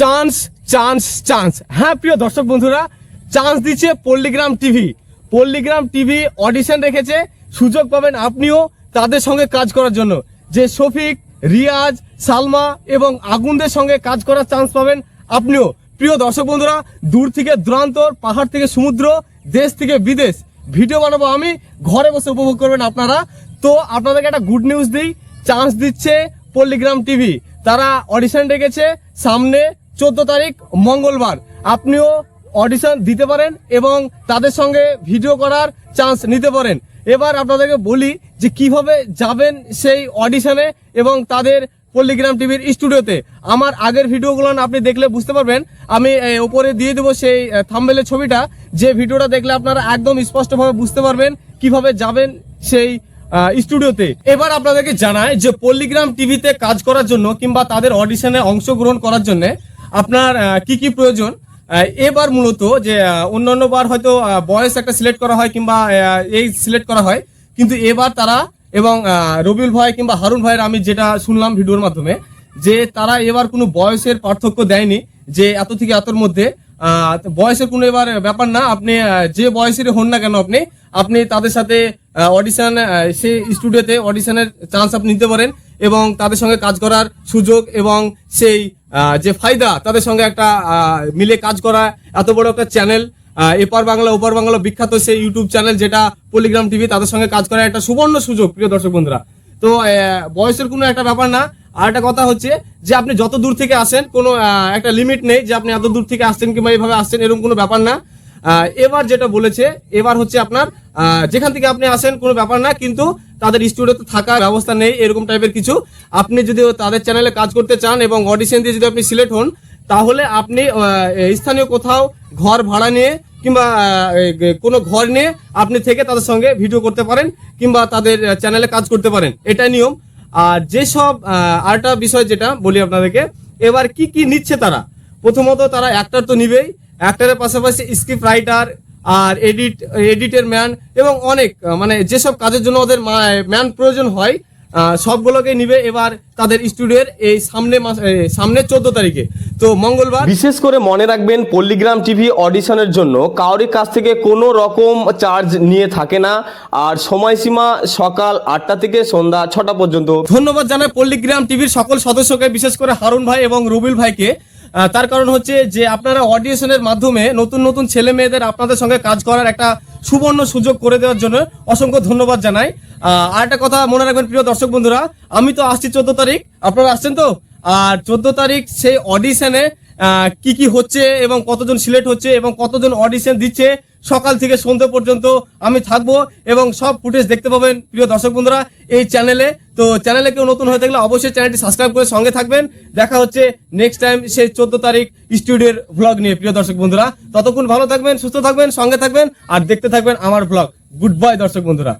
Chance chance chance. হ্যাঁ প্রিয় দর্শক বন্ধুরা, চান্স দিচ্ছে Palligram TV. Palligram TV audition রেখেছে, সুযোগ পাবেন আপনিও তাদের সঙ্গে কাজ করার জন্য। যে শফিক, রিয়াজ, সালমা এবং আগুনদের সঙ্গে কাজ করার চান্স পাবেন আপনিও। প্রিয় দর্শক বন্ধুরা, দূর থেকে দূরান্তর পাহাড় থেকে সমুদ্র, দেশ থেকে বিদেশ। ভিডিও বানাবো আমি, ঘরে বসে উপভোগ করবেন আপনারা। তো আপনাদেরকে একটা গুড নিউজ দিই, চান্স দিচ্ছে পল্লীগ্রাম টিভি। তারা অডিশন রেখেছে, সামনে চোদ্দ তারিখ মঙ্গলবার। আপনিও অডিশন দিতে পারেন এবং তাদের সঙ্গে ভিডিও করার চান্স নিতে পারেন। এবার আপনাদেরকে বলি যে কীভাবে যাবেন সেই অডিশনে এবং তাদের পল্লীগ্রাম টিভির স্টুডিওতে আমার আগের ভিডিওগুলো আপনি দেখলে বুঝতে পারবেন। আমি এ, উপরে দিয়ে দেবো সেই থাম্বেলের ছবিটা। যে ভিডিওটা দেখলে আপনারা একদম স্পষ্টভাবে বুঝতে পারবেন কীভাবে যাবেন সেই স্টুডিওতে এবার আপনাদেরকে জানায় যে পল্লীগ্রাম টিভিতে কাজ করার জন্য কিংবা তাদের অডিশনে অংশগ্রহণ করার জন্য আপনার কি কি প্রয়োজন? এবার মূলত যে অন্যান্য বার হয়তো বয়স একটা সিলেক্ট করা হয় কিংবা এই সিলেক্ট করা হয়, কিন্তু এবার তারা এবং রবিউল ভাই কিংবা হারুন ভাইয়ের আমি যেটা শুনলাম ভিডিওর মাধ্যমে, যে তারা এবার কোনো বয়সের পার্থক্য দেয়নি, যে এত থেকে এতর মধ্যে বয়সের কোনো এবার ব্যাপার না, আপনি যে বয়সেরই হন না কেন আপনি আপনি তাদের সাথে অডিশন সেই স্টুডিওতে অডিশনের চান্স আপনি নিতে পারেন এবং তাদের সঙ্গে কাজ করার সুযোগ এবং সেই যে ফায়দা তাদের সঙ্গে একটা মিলে কাজ করা, এত বড় একটা চ্যানেল এপার বাংলা, ওপার বাংলা বিখ্যাত সেই ইউটিউব চ্যানেল যেটা পলিগ্রাম টিভি তাদের সঙ্গে কাজ করার একটা সুবর্ণ সুযোগ, প্রিয় দর্শক বন্ধুরা। তো বয়সের কোনো একটা ব্যাপার না। আর একটা কথা হচ্ছে যে আপনি যত দূর থেকে আসেন, কোনো একটা লিমিট নেই যে আপনি এত দূর থেকে আসছেন কিংবা এইভাবে আসছেন, এরকম কোনো ব্যাপার না। এবার যেটা বলেছে, এবার হচ্ছে আপনার যেখান থেকে আপনি আসেন, কোনো ব্যাপার না, কিন্তু তাদের স্টুডিওতে থাকার ব্যবস্থা নেই, এরকম টাইপের কিছু। আপনি যদি তাদের চ্যানেলে কাজ করতে চান এবং অডিশন দিয়ে যদি আপনি সিলেক্ট হন, তাহলে আপনি স্থানীয় কোথাও ঘর ভাড়া নিয়ে কিংবা কোনো ঘর নিয়ে আপনি থেকে তাদের সঙ্গে ভিডিও করতে পারেন কিংবা তাদের চ্যানেলে কাজ করতে পারেন। এটা নিয়ম। আর যেসব আরেকটা বিষয় যেটা বলি আপনাদেরকে, এবার কি কি নিচ্ছে তারা? প্রথমত তারা অ্যাক্টার তো নিবেই। অ্যাক্টারের পাশাপাশি স্ক্রিপ্ট রাইটার আর এডিট এডিটের ম্যান এবং অনেক মানে যেসব কাজের জন্য ওদের ম্যান প্রয়োজন হয় সবগুলোকে নিবে এবার তাদের স্টুডিওর এই সামনে মাস সামনে চোদ্দ তারিখে। তো মঙ্গলবার বিশেষ করে মনে রাখবেন পল্লীগ্রাম টিভি অডিশনের জন্য কাউরির কাছ থেকে কোনো রকম চার্জ নিয়ে থাকে না। আর সময়সীমা সকাল আটটা থেকে সন্ধ্যা ছটা পর্যন্ত। ধন্যবাদ জানাই পল্লীগ্রাম টিভির সকল সদস্যকে বিশেষ করে হারুন ভাই এবং রুবিল ভাইকে। তার কারণ হচ্ছে যে আপনারা অডিয়েশনের মাধ্যমে নতুন নতুন ছেলে মেয়েদের আপনাদের সঙ্গে কাজ করার একটা সুবর্ণ সুযোগ করে দেওয়ার জন্য অসংখ্য ধন্যবাদ জানাই। আর একটা কথা মনে রাখবেন প্রিয় দর্শক বন্ধুরা, আমি তো আসছি চোদ্দ তারিখ, আপনারা আসছেন তো? আর চোদ্দ তারিখ সেই অডিশনে কি কি হচ্ছে এবং কতজন সিলেক্ট হচ্ছে এবং কতজন অডিশন দিচ্ছে, সকাল থেকে সন্ধ্যে পর্যন্ত আমি থাকব এবং সব ফুটেজ দেখতে পাবেন, প্রিয় দর্শক বন্ধুরা, এই চ্যানেলে তো চ্যানেলে কেউ নতুন হয়ে থাকলে অবশ্যই চ্যানেলটি সাবস্ক্রাইব করে সঙ্গে থাকবেন। দেখা হচ্ছে নেক্সট টাইম সেই চোদ্দ তারিখ স্টুডিওর ভ্লগ নিয়ে, প্রিয় দর্শক বন্ধুরা। ততক্ষণ ভালো থাকবেন, সুস্থ থাকবেন, সঙ্গে থাকবেন, আর দেখতে থাকবেন আমার ভ্লগ গুড বাই দর্শক বন্ধুরা।